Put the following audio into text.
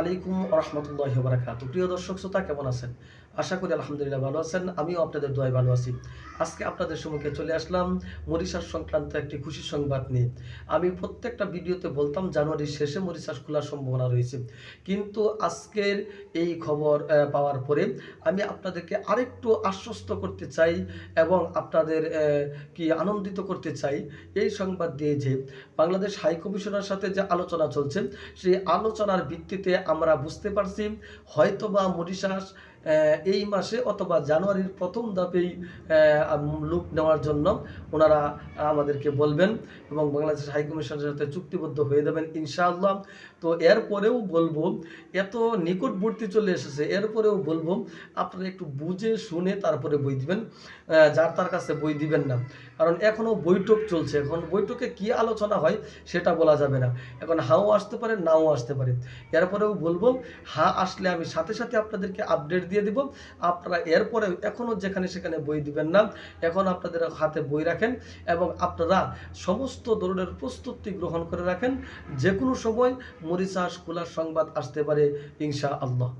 আলাইকুম রহমতুল্লাহ বারাকাতু। প্রিয় দর্শক শ্রোতা, কেমন আছেন? আশা করি আলহামদুলিল্লাহ ভালো আছেন। আমিও আপনাদের দোয়ায় ভালো আছি। আজকে আপনাদের সম্মুখে চলে আসলাম মরিশাস সংক্রান্ত একটি খুশি সংবাদ নিয়ে। আমি প্রত্যেকটা ভিডিওতে বলতাম জানুয়ারির শেষে মরিশাস খোলার সম্ভাবনা রয়েছে। কিন্তু আজকের এই খবর পাওয়ার পরে আমি আপনাদেরকে আরেকটু আশ্বস্ত করতে চাই এবং আপনাদের কি আনন্দিত করতে চাই এই সংবাদ দিয়ে যে বাংলাদেশ হাই কমিশনের সাথে যে আলোচনা চলছে, সেই আলোচনার ভিত্তিতে আমরা বুঝতে পারছি, হয়তোবা মরিশাস এই মাসে অথবা জানুয়ারির প্রথম ধাপেই লোক নেওয়ার জন্য ওনারা আমাদেরকে বলবেন এবং বাংলাদেশ হাই কমিশনের সাথে চুক্তিবদ্ধ হয়ে যাবেন ইনশাআল্লাহ। তো এরপরেও বলব, এত নিকটবর্তী চলে এসেছে এরপরেও বলব, আপনারা একটু বুঝে শুনে তারপরে বই দিবেন যার তার কাছে বই দিবেন না। কারণ এখনও বৈঠক চলছে, এখন বৈঠকে কি আলোচনা হয় সেটা বলা যাবে না। এখন হাও আসতে পারে, নাও আসতে পারে। এরপরেও বলব, হা আসলে আমি সাথে সাথে আপনাদেরকে আপডেট দিয়ে দিব। আপনারা এরপরে এখনও যেখানে সেখানে বই দিবেন না, এখন আপনাদের হাতে বই রাখেন এবং আপনারা সমস্ত ধরনের প্রস্তুতি গ্রহণ করে রাখেন। যে কোনো সময় মরিচাষ খোলার সংবাদ আসতে পারে ইনশা আল্লাহ